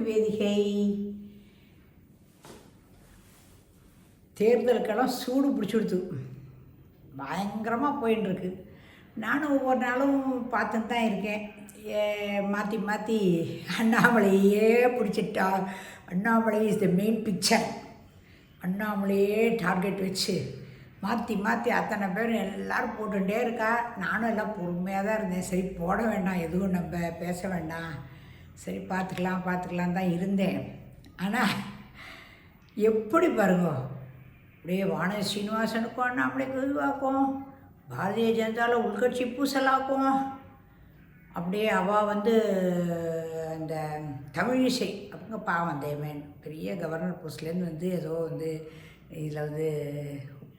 To வேதிகை. தேர்தலுக்கெல்லாம் சூடு பிடிச்சிடுது பயங்கரமாக போயின்னு இருக்கு நானும் ஒவ்வொரு நாளும் பார்த்துட்டு தான் இருக்கேன். ஏ மாற்றி மாற்றி அண்ணாமலையே பிடிச்சிட்டா. Annamalai is the main picture அண்ணாமலையே டார்கெட் வச்சு மாற்றி மாற்றி அத்தனை பேரும் எல்லோரும் போட்டுகிட்டே இருக்கா. நானும் எல்லாம் பொறுமையாக தான் இருந்தேன். சரி போட வேண்டாம். எதுவும் நம்ம பேச வேண்டாம். சரி பார்த்துக்கலாம் பார்த்துக்கலாம் தான் இருந்தேன். ஆனால் எப்படி பாருங்க அப்படியே வான சீனிவாசனுக்கும் அண்ணாமலைக்கு இதுவாக்கும் பாரதிய ஜனதாவில் உள்கட்சி பூசலாக்கும். அப்படியே அவள் வந்து அந்த தமிழிசை அவங்க பாவம் தேவன் பெரிய கவர்னர் போஸ்ட்லேருந்து வந்து ஏதோ வந்து இதில் வந்து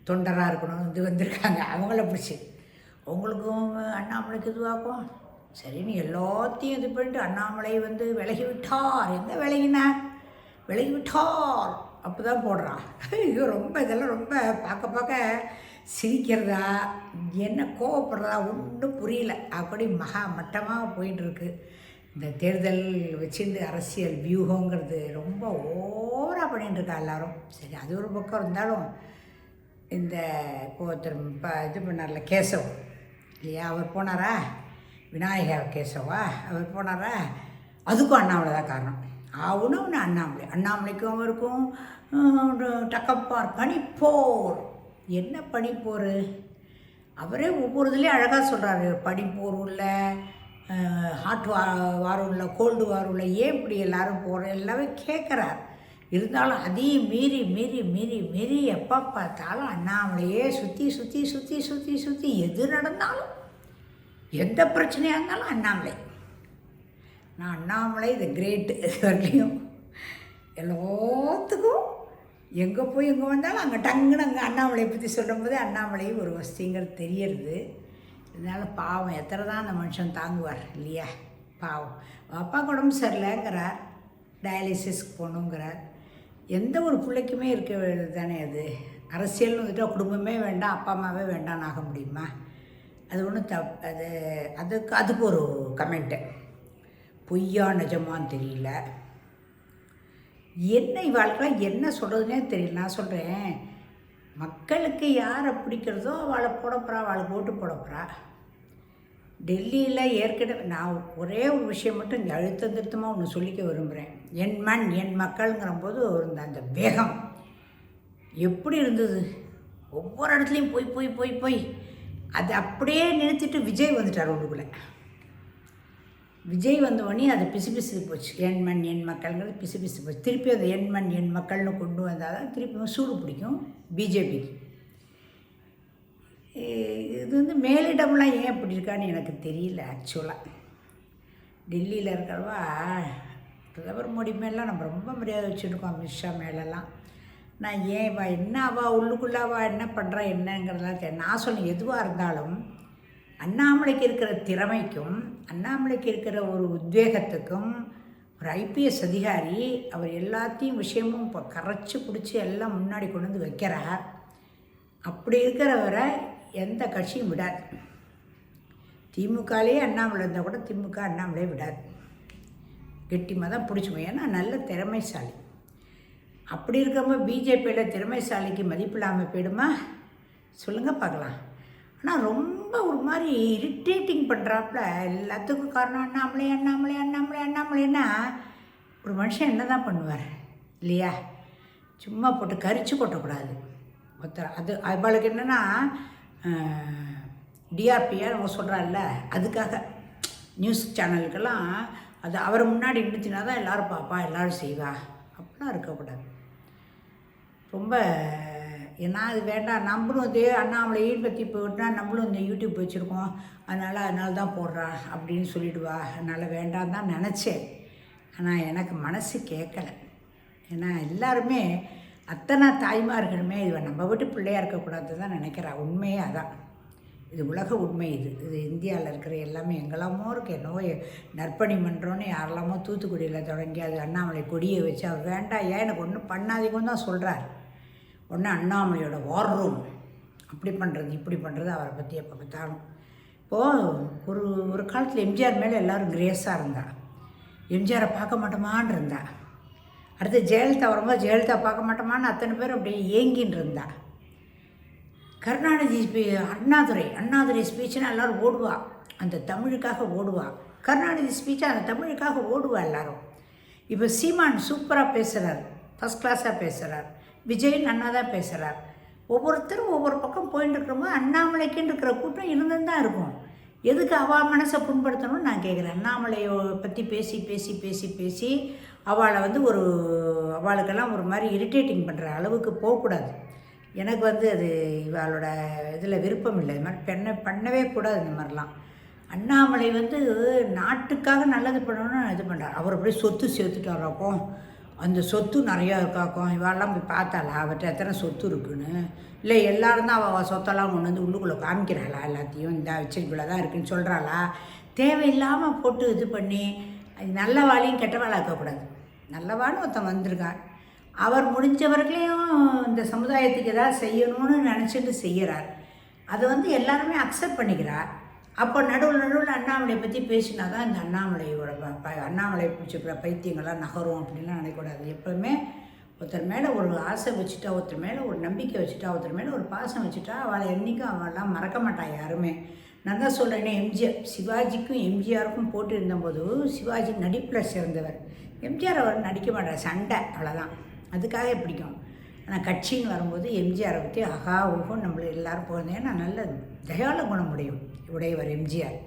தொண்டராக இருக்கணும்னு வந்து வந்திருக்காங்க. அவங்கள பிடிச்சி. அவங்களுக்கும் அண்ணாமலைக்கு இதுவாக்கும் சரின்னு எல்லாத்தையும் இது பண்ணிட்டு அண்ணாமலை வந்து விலகி விட்டார் எங்கே விலகினார் விலகி விட்டார் அப்போ தான் போடுறான் ஐயோ ரொம்ப இதெல்லாம் ரொம்ப பார்க்க பார்க்க சிரிக்கிறதா? என்ன கோவப்படுறதா? ஒன்றும் புரியல. அப்படி மகா மட்டமாக போயிட்டுருக்கு. இந்த தேர்தல் வச்சிருந்து அரசியல் வியூகங்கிறது ரொம்ப ஓவராக பண்ணிட்டுருக்கா எல்லாரும். சரி அது ஒரு பக்கம் இருந்தாலும் இந்த இப்போ ஒருத்தர் இப்போ இது பண்ணார்ல கேசவ். இல்லையா? அவர் போனாரா? விநாயகர் கேசவா அவர் போனாரா? அதுக்கும் அண்ணாமலை தான் காரணம். அவனும் அண்ணாமலை. அண்ணாமலைக்கும் அவருக்கும் டக்கப்பார் பனிப்போர். என்ன பனிப்போர்? அவரே ஒவ்வொரு இதுலேயும் அழகாக சொல்கிறாரு பனிப்போர் உள்ள ஹாட் வா வாரம் உள்ள கோல்டு வாரம் உள்ள ஏன் இப்படி எல்லோரும் போகிற எல்லாமே கேட்குறார் இருந்தாலும் அதையும் மீறி மீறி மீறி மீறி எப்போ பார்த்தாலும் அண்ணாமலையே சுற்றி சுற்றி சுற்றி சுற்றி சுற்றி எது நடந்தாலும் எந்த பிரச்சனையாக இருந்தாலும் அண்ணாமலை. நான் அண்ணாமலை இது கிரேட்டு இது எல்லாத்துக்கும் எங்கே போய் எங்கே வந்தாலும் அங்கே டங்குன்னு அங்கே அண்ணாமலையை பற்றி சொல்லும்போது அண்ணாமலை ஒரு வசதிங்கிறது தெரியறது. இதனால் பாவம் எத்தனை தான் அந்த மனுஷன் தாங்குவார் இல்லையா? பாவம். அப்பா உடம்பு சரியில்லைங்கிறார். டயாலிசிஸ்க்கு போகணுங்கிறார். எந்த ஒரு பிள்ளைக்குமே இருக்க தானே அது? அரசியல்னு வந்துட்டு குடும்பமே வேண்டாம் அப்பா அம்மாவே வேண்டாம்னு ஆக முடியுமா? அது ஒன்றும் தப் அது அதுக்கு அதுக்கு ஒரு கமெண்ட்டு பொய்யா நிஜமான்னு தெரியல. என்ன இவாளுக்கெல்லாம் என்ன சொல்கிறதுனே தெரியல. நான் சொல்கிறேன் மக்களுக்கு யாரை பிடிக்கிறதோ அவளை போட போகிறா அவளுக்கு ஓட்டு போட போகிறா டெல்லியில் ஏற்கனவே நான் ஒரே ஒரு விஷயம் மட்டும் இங்கே அழுத்தம் திருத்தமாக ஒன்று சொல்லிக்க விரும்புகிறேன் என் மண் என் மக்கள்ங்கிற போது இருந்த அந்த வேகம். எப்படி இருந்தது? ஒவ்வொரு இடத்துலையும் போய் போய் போய் போய். அது அப்படியே நினைச்சிட்டு விஜய் வந்துட்டார் உள்ளுக்குள்ளே விஜய் வந்தவொடனே அது பிசு பிசு போச்சு. என் மண் என் மக்கள்ங்கிறது பிசு பிசு போச்சு. திருப்பி அந்த என் மண் என் மக்கள்னு கொண்டு வந்தால் தான் திருப்பியும் சூடு பிடிக்கும் பிஜேபிக்கு. இது வந்து மேலிடம்லாம் ஏன் இப்படி இருக்கான்னு எனக்கு தெரியல ஆக்சுவலாக டெல்லியில் இருக்கிறவா பிரதமர் மோடி மேலாம் நம்ம ரொம்ப மரியாதை வச்சுருக்கோம் அமித்ஷா மேலெல்லாம் நான் ஏன் வா என்ன அவள் உள்ளுக்குள்ளாவா என்ன பண்ணுறா என்னங்கிறதெல்லாம் தெரியும் நான் சொன்னேன் எதுவாக இருந்தாலும் அண்ணாமலைக்கு இருக்கிற திறமைக்கும் அண்ணாமலைக்கு இருக்கிற ஒரு உத்வேகத்துக்கும் ஒரு ஐபிஎஸ் அதிகாரி அவர் எல்லாத்தையும் விஷயமும் இப்போ கரைச்சி பிடிச்சி எல்லாம் முன்னாடி கொண்டு வந்து வைக்கிறார் அப்படி இருக்கிறவரை எந்த கட்சியும் விடாது. திமுகலேயே அண்ணாமலை இருந்தால் கூட திமுக அண்ணாமலையே விடாது. கெட்டிமாக தான் பிடிச்சிக்கும். ஏன்னா நல்ல திறமைசாலி. அப்படி இருக்கிறப்ப பிஜேபியில் திறமைசாலிக்கு மதிப்பில்லாமல் போயிடுமா? சொல்லுங்கள் பார்க்கலாம். ஆனால் ரொம்ப ஒரு மாதிரி இரிட்டேட்டிங் பண்ணுறாப்புல எல்லாத்துக்கும் காரணம் அண்ணாமலை அண்ணாமலை அண்ணாமலை அண்ணாமலைன்னா ஒரு மனுஷன் என்ன தான் பண்ணுவார் இல்லையா? சும்மா போட்டு கரிச்சு கொட்டக்கூடாது. ஒருத்தர் அது அவளுக்கு என்னென்னா டிஆர்பியாக நம்ம சொல்கிறாள்ல அதுக்காக நியூஸ் சேனலுக்கெல்லாம் அது அவர் முன்னாடி நிறுத்தினா தான் எல்லோரும் பார்ப்பா எல்லோரும் செய்வா அப்படிலாம் இருக்கக்கூடாது. ரொம்ப ஏன்னா அது வேண்டாம். நம்மளும் இதே அண்ணாமலையும் பற்றி போயிட்டா நம்மளும் இந்த யூடியூப் வச்சுருக்கோம். அதனால் அதனால தான் போடுறா அப்படின்னு சொல்லிடுவா. அதனால் வேண்டாம் தான் நினச்சேன். ஆனால் எனக்கு மனசு கேட்கலை ஏன்னா எல்லாருமே அத்தனை தாய்மார்களுமே இது நம்ம வீட்டு பிள்ளையாக இருக்கக்கூடாது தான் நினைக்கிறா. உண்மையே அதான். இது உலக உண்மை இது. இது இந்தியாவில் இருக்கிற எல்லாமே எங்கெல்லாமோ இருக்கு. என்னவோ நற்பணி பண்ணுறோன்னு யாரெல்லாமோ தூத்துக்குடியில் தொடங்கி அது அண்ணாமலை கொடியை வச்சு அவர் வேண்டாம் ஏன் எனக்கு ஒன்றும் பண்ணாதீங்கன்னு தான் சொல்கிறார் ஒன்று அண்ணாமலையோட வார் ரூம் அப்படி பண்ணுறது இப்படி பண்ணுறது அவரை பற்றி எப்போ பார்த்தாலும். இப்போது ஒரு ஒரு காலத்தில் எம்ஜிஆர் மேலே எல்லோரும் கிரேஸாக இருந்தா. எம்ஜிஆரை பார்க்க மாட்டோமான்னு இருந்தா. அடுத்து ஜெயலலிதா வரும்போது ஜெயலலிதா பார்க்க மாட்டோமான்னு அத்தனை பேர் அப்படியே ஏங்கின்னு இருந்தா. கருணாநிதி ஸ்பீ அண்ணாதுரை அண்ணாதுரை ஸ்பீச்சுனா எல்லோரும் ஓடுவா. அந்த தமிழுக்காக ஓடுவா. கருணாநிதி ஸ்பீச்சாக அந்த தமிழுக்காக ஓடுவா எல்லாரும். இப்போ சீமான் சூப்பராக பேசுகிறார் ஃபஸ்ட் கிளாஸாக பேசுகிறார் விஜய் அண்ணா தான் பேசுகிறார் ஒவ்வொருத்தரும் ஒவ்வொரு பக்கம் போயின்னு இருக்கிறோமோ அண்ணாமலைக்குன்னு இருக்கிற கூட்டம் இருந்துன்னு தான் இருக்கும். எதுக்கு அவள் மனசை புண்படுத்தணும்னு நான் கேட்குறேன் அண்ணாமலையை பற்றி பேசி பேசி பேசி பேசி அவளை வந்து ஒரு அவளுக்கெல்லாம் ஒரு மாதிரி இரிட்டேட்டிங் பண்ணுற அளவுக்கு போகக்கூடாது. எனக்கு வந்து அது இவளோட இதில் விருப்பம் இல்லை. இது மாதிரி பெண்ணை பண்ணவே கூடாது இந்த மாதிரிலாம். அண்ணாமலை வந்து நாட்டுக்காக நல்லது பண்ணணும்னு இது பண்ணுறார் அவர் அப்படியே சொத்து சேர்த்துட்டாராக்கும் அந்த சொத்து நிறையா இருக்காக்கும் இவாளெல்லாம் போய் பார்த்தாளா? அவர்கிட்ட எத்தனை சொத்து இருக்குன்னு? இல்லை எல்லாரும் தான் அவள் சொத்தெல்லாம் கொண்டு வந்து உள்ளுக்குள்ளே காமிக்கிறாளா? எல்லாத்தையும் இந்த வச்சிருக்குள்ள தான் இருக்குன்னு சொல்கிறாளா? தேவையில்லாமல் போட்டு இது பண்ணி நல்ல வாழையும் கெட்டவாளாக இருக்கக்கூடாது. நல்லவான்னு ஒருத்தன் வந்திருக்கான். அவர் முடிஞ்ச இந்த சமுதாயத்துக்கு ஏதாவது செய்யணும்னு நினச்சிட்டு செய்கிறார். அதை வந்து எல்லாருமே அக்செப்ட் பண்ணிக்கிறார். அப்போ நடுவில் நடுவில் அண்ணாமலையை பற்றி பேசினா தான் இந்த அண்ணாமலையோட ப- அண்ணாமலையை அண்ணாமலை பிடிச்சிக்கிற பைத்தியங்கள்லாம் நகரும் அப்படின்லாம் நினைக்கக்கூடாது. எப்போவுமே ஒருத்தர் மேலே ஒரு ஆசை வச்சுட்டா ஒருத்தர் மேலே ஒரு நம்பிக்கை வச்சுட்டா ஒருத்தர் மேலே ஒரு பாசம் வச்சுட்டா அவளை என்றைக்கும் அவள்லாம் மறக்க மாட்டான் யாருமே. நான் தான் சொல்கிறேனே எம்ஜிஆர் சிவாஜிக்கும் எம்ஜிஆருக்கும் போட்டு இருந்தபோது சிவாஜி நடிப்பில் சிறந்தவர். எம்ஜிஆர் அவர் நடிக்க மாட்டார் சண்டை அவ்வளோதான் அதுக்காக பிடிக்கும். ஆனால் கட்சின்னு வரும்போது எம்ஜிஆரை பற்றி அகா ஊகம் நம்மளை எல்லாரும் போகிறது ஏன்னா நல்ல தயால குணம் உடையவர் எம்ஜிஆர்.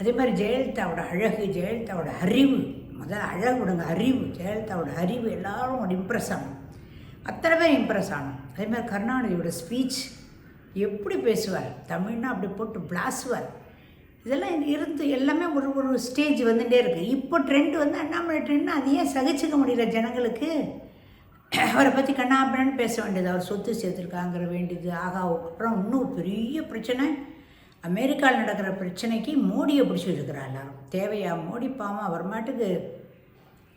அதே மாதிரி ஜெயலலிதாவோட அழகு ஜெயலலிதாவோட அறிவு முதல்ல அழகு விடுங்க அறிவு ஜெயலலிதாவோட அறிவு எல்லாரும் ஒரு இம்ப்ரெஸ் ஆகும் அத்தனை பேர் இம்ப்ரெஸ் ஆகணும். அதே மாதிரி கருணாநிதியோட ஸ்பீச் எப்படி பேசுவார் தமிழ்னா அப்படி போட்டு பிளாசுவார் இதெல்லாம் இருந்து எல்லாமே ஒரு ஒரு ஸ்டேஜ் வந்துகிட்டே இருக்குது இப்போ ட்ரெண்ட் வந்து அண்ணாமலை ட்ரெண்ட்னா அது ஏன் சகிச்சுக்க முடியல ஜனங்களுக்கு. அவரை பற்றி கண்ணாப்பண்ணு பேச வேண்டியது அவர் சொத்து சேர்த்துருக்காங்கிற வேண்டியது. ஆகா அப்புறம் இன்னும் பெரிய பிரச்சனை. அமெரிக்காவில் நடக்கிற பிரச்சனைக்கு மோடியை பிடிச்சி இருக்கிறா எல்லாரும். தேவையா? மோடி பாமா அவர் மாட்டுக்கு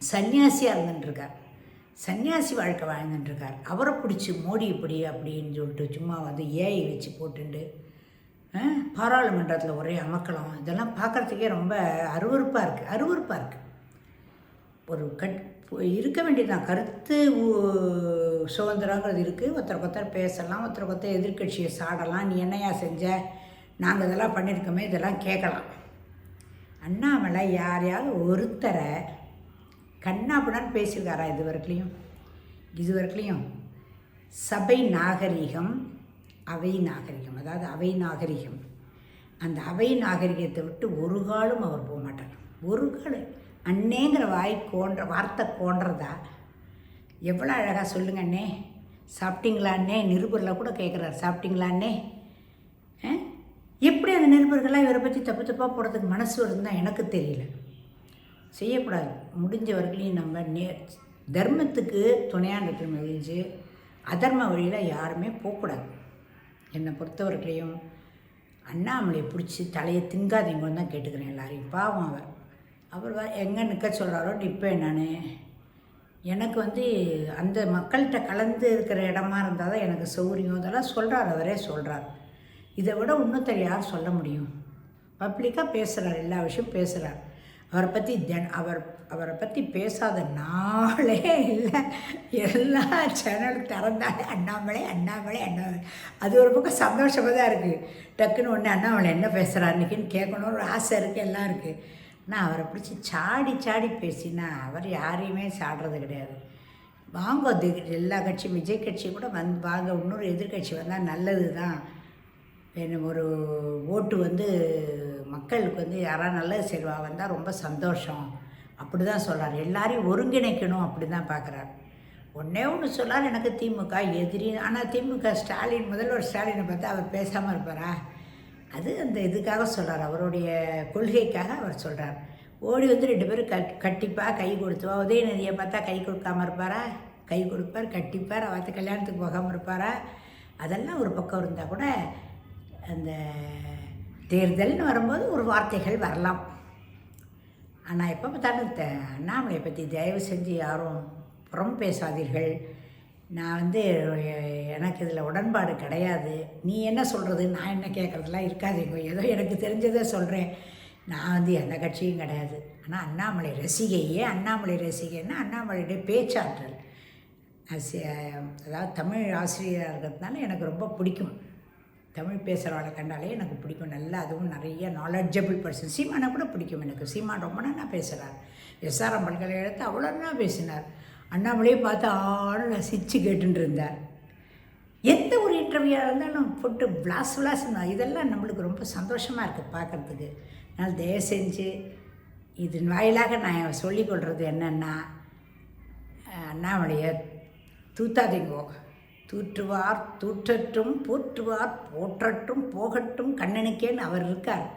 சன்னியாசியாக இருந்துட்டுருக்கார் சன்னியாசி வாழ்க்கை வாழ்ந்துட்டுருக்கார் அவரை பிடிச்சி மோடி இப்படி அப்படின்னு சொல்லிட்டு சும்மா வந்து ஏஐ வச்சு போட்டுண்டு பாராளுமன்றத்தில் ஒரே அமக்கலாம். இதெல்லாம் பார்க்குறதுக்கே ரொம்ப அருவருப்பாக இருக்குது அருவருப்பாக இருக்குது ஒரு கட் இருக்க வேண்டியதுதான். கருத்து ஊ- சுதந்திரங்கிறது இருக்குது ஒருத்தர் ஒருத்தர் பேசலாம் ஒருத்தர் ஒருத்தர் எதிர்க்கட்சியை சாடலாம். நீ என்னையா செஞ்ச? நாங்கள் இதெல்லாம் பண்ணியிருக்கோமே இதெல்லாம் கேட்கலாம். அண்ணாமலை யாரையாவது ஒருத்தரை கண்ணாபுடன் பேசியிருக்காரா இது வரைக்குலையும் இது வரைக்கும் சபை நாகரிகம் அவை நாகரிகம். அதாவது அவை நாகரிகம். அந்த அவை நாகரிகத்தை விட்டு ஒரு காலும் அவர் போக மாட்டார். ஒரு காலம் அண்ணேங்கிற வாய் கோன்ற வார்த்தை கோன்றதா? எவ்வளோ அழகாக சொல்லுங்க அண்ணே. சாப்பிட்டீங்களா அண்ணே? நிருபரில் கூட கேட்குறாரு சாப்பிட்டீங்களா அண்ணே? எப்படி அந்த நிருபர்கள்லாம் இவரை பற்றி தப்பு தப்பாக போடுறதுக்கு மனசு வருதுன்னு எனக்கு தெரியல. செய்யக்கூடாது. முடிஞ்ச வரைக்கும் நம்ம நே தர்மத்துக்கு துணையாக இருக்கணும் ஒழிஞ்சு அதர்ம வழியில் யாருமே போகக்கூடாது. என்னை பொறுத்தவர்களையும் அண்ணாமலையை பிடிச்சி தலையை திங்காதீங்கன்னு தான் கேட்டுக்கிறேன் எல்லாரையும். பாவம் அவர் அவர் எங்கே நிற்க சொல்கிறாரோ நிற்பேன் நான். எனக்கு வந்து அந்த மக்கள்கிட்ட கலந்து இருக்கிற இடமா இருந்தால் தான் எனக்கு சௌரியம். இதெல்லாம் சொல்கிறார் அவரே சொல்கிறார் இதை விட இன்னொருத்தர் யார் சொல்ல முடியும்? பப்ளிக்காக பேசுகிறார் எல்லா விஷயம் பேசுகிறார் அவரை பற்றி தென் அவர் அவரை பற்றி பேசாத நாளே இல்லை. எல்லா சேனலும் திறந்தாலே அண்ணாமலை அண்ணாமலை அண்ணாமலை. அது ஒரு பக்கம் சந்தோஷமாக தான் இருக்குது டக்குன்னு ஒன்று அண்ணாமலை என்ன பேசுகிறார் இன்னைக்குன்னு கேட்கணும்னு ஒரு ஆசை இருக்குது எல்லாம் இருக்குது நான் அவரை பிடிச்சி சாடி சாடி பேசினா அவர் யாரையுமே சாடுறது கிடையாது. வாங்க எல்லா கட்சியும் விஜய் கட்சி கூட வந்து வாங்க இன்னொரு எதிர்க்கட்சி வந்தால் நல்லது தான். வேணும் ஒரு ஓட்டு வந்து மக்களுக்கு வந்து யாராவது நல்லது செய்வா வந்தால் ரொம்ப சந்தோஷம். அப்படி தான் சொல்கிறார் எல்லாரையும் ஒருங்கிணைக்கணும் அப்படி தான் பார்க்குறாரு ஒன்றே ஒன்று சொல்லார் எனக்கு திமுக எதிரி ஆனால் திமுக ஸ்டாலின் முதல்வர் ஸ்டாலினை பார்த்தா அவர் பேசாமல் இருப்பாரா? அது அந்த இதுக்காக சொல்கிறார் அவருடைய கொள்கைக்காக அவர் சொல்கிறார் ஓடி வந்து ரெண்டு பேரும் கட் கட்டிப்பா கை கொடுத்துவா. உதயநிதியை பார்த்தா கை கொடுக்காம இருப்பாரா? கை கொடுப்பார் கட்டிப்பார். அவத்து கல்யாணத்துக்கு போகாமல் இருப்பாரா? அதெல்லாம் ஒரு பக்கம் இருந்தால் கூட அந்த தேர்தல்னு வரும்போது ஒரு வார்த்தைகள் வரலாம். ஆனால் எப்போ பார்த்தாலும் த அண்ணாமலையை பற்றி தயவு செஞ்சு யாரும் புறம் பேசாதீர்கள். நான் வந்து எனக்கு இதில் உடன்பாடு கிடையாது. நீ என்ன சொல்கிறது நான் என்ன கேட்குறதுலாம் இருக்காதுங்க. ஏதோ எனக்கு தெரிஞ்சதை சொல்கிறேன் நான் வந்து எந்த கட்சியும் கிடையாது. ஆனால் அண்ணாமலை ரசிகையே அண்ணாமலை ரசிகைன்னா அண்ணாமலையுடைய பேச்சாற்றல். அதாவது தமிழ் ஆசிரியராக இருக்கிறதுனால எனக்கு ரொம்ப பிடிக்கும். தமிழ் பேசுகிறவளை கண்டாலே எனக்கு பிடிக்கும். நல்லா அதுவும் நிறைய நாலெட்ஜபிள் பர்சன் சீமானை கூட பிடிக்கும் எனக்கு. சீமான் ரொம்ப நல்லா பேசுகிறார் எஸ்ஆர்எம் பல்கலைக்கழகத்தை அவ்வளோ நல்லா பேசினார். அண்ணாமலையை பார்த்து ஆள் ரசித்து கேட்டுட்டு இருந்தார். எந்த ஒரு இன்டர்வியூவாக இருந்தாலும் போட்டு விளாஸ் விளாஸ்னா இதெல்லாம் நம்மளுக்கு ரொம்ப சந்தோஷமாக இருக்குது பார்க்குறதுக்கு. அதனால் தயவு செஞ்சு இதன் வாயிலாக நான் சொல்லிக்கொள்கிறது என்னென்னா அண்ணாமலையை தூத்தாதீங்கோ. தூற்றுவார் தூற்றட்டும் போற்றுவார் போற்றட்டும் போகட்டும் கண்ணனுக்கேன்னு அவர் இருக்கார்.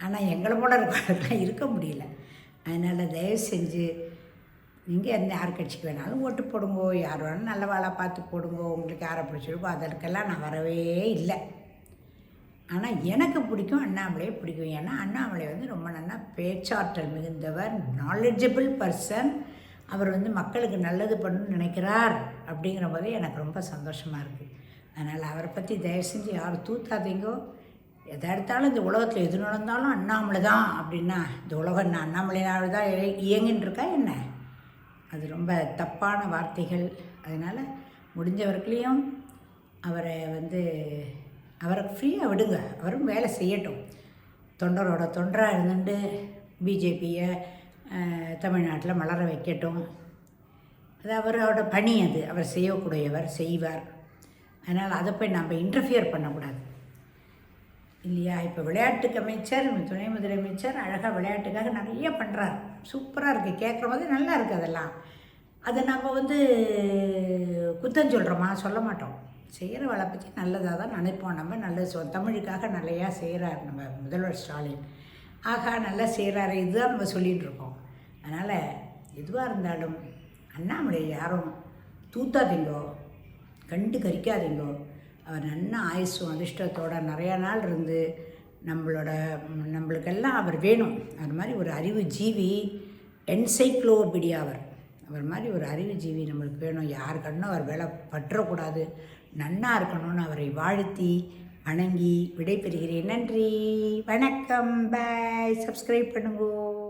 ஆனால் எங்களை போல இருக்கிறவர்களாம் இருக்க முடியல. அதனால் தயவு செஞ்சு நீங்கள் எந்த யார் கட்சிக்கு வேணாலும் ஓட்டு போடுங்கோ. யார் வேணாலும் நல்ல வேலை பார்த்து போடுங்கோ. உங்களுக்கு யாரை பிடிச்சிருக்கோ அதற்கெல்லாம் நான் வரவே இல்லை. ஆனால் எனக்கு பிடிக்கும் அண்ணாமலையை பிடிக்கும். ஏன்னா அண்ணாமலை வந்து ரொம்ப நல்லா பேச்சாற்றல் மிகுந்தவர் நாலேஜபிள் பர்சன் அவர் வந்து மக்களுக்கு நல்லது பண்ணணும்னு நினைக்கிறார் அப்படிங்கிற போது எனக்கு ரொம்ப சந்தோஷமாக இருக்குது அதனால் அவரை பற்றி தயவு செஞ்சு யாரும் தூத்தாதீங்கோ. எதை எடுத்தாலும் இந்த உலகத்தில் எது நடந்தாலும் அண்ணாமலை தான் அப்படின்னா இந்த உலகம் என்ன அண்ணாமலையினால் தான் இயங்கின்னு இருக்கா என்ன? அது ரொம்ப தப்பான வார்த்தைகள். அதனால் முடிஞ்சவர்களையும் அவரை வந்து அவரை ஃப்ரீயாக விடுங்க. அவரும் வேலை செய்யட்டும். தொண்டரோட தொண்டராக இருந்துட்டு பிஜேபியை தமிழ்நாட்டில் மலர வைக்கட்டும். அது அவரோட பணி அது. அவர் செய்யக்கூடியவர் செய்வார். அதனால் அதை போய் நம்ம இன்டர்ஃபியர் பண்ணக்கூடாது. இல்லையா? இப்போ விளையாட்டுக்கு அமைச்சர் துணை முதலமைச்சர் அழகாக விளையாட்டுக்காக நிறைய பண்ணுறார் சூப்பராக இருக்குது கேட்குற போது நல்லா இருக்குது அதெல்லாம். அதை நம்ம வந்து குத்தம் சொல்கிறோமா சொல்ல மாட்டோம். செய்கிற வேலை பற்றி நல்லதாக தான் நினைப்போம் நம்ம. நல்லது தமிழுக்காக நிறையா செய்கிறார் நம்ம முதல்வர் ஸ்டாலின். ஆகா நல்லா செய்கிறாரு இதுதான் நம்ம சொல்லிகிட்டு இருக்கோம். அதனால் எதுவாக இருந்தாலும் அண்ணாமலை யாரும் தூத்தாதீங்கோ கண்டு கரிக்காதீங்கோ. அவர் நல்ல ஆயுசும் அதிர்ஷ்டத்தோட நிறையா நாள் இருந்து நம்மளோட நம்மளுக்கெல்லாம் அவர் வேணும். அது மாதிரி ஒரு அறிவு ஜீவி என்சைக்ளோபீடியா அவர். அவர் மாதிரி ஒரு அறிவு ஜீவி நம்மளுக்கு வேணும். யார் கண்ணும் அவர் வேலை பற்றக்கூடாது. நன்னா இருக்கணும்னு அவரை வாழ்த்தி வணங்கி விடைபெறுகிறேன். நன்றி. வணக்கம். பாய். சப்ஸ்கிரைப் பண்ணுங்கோ.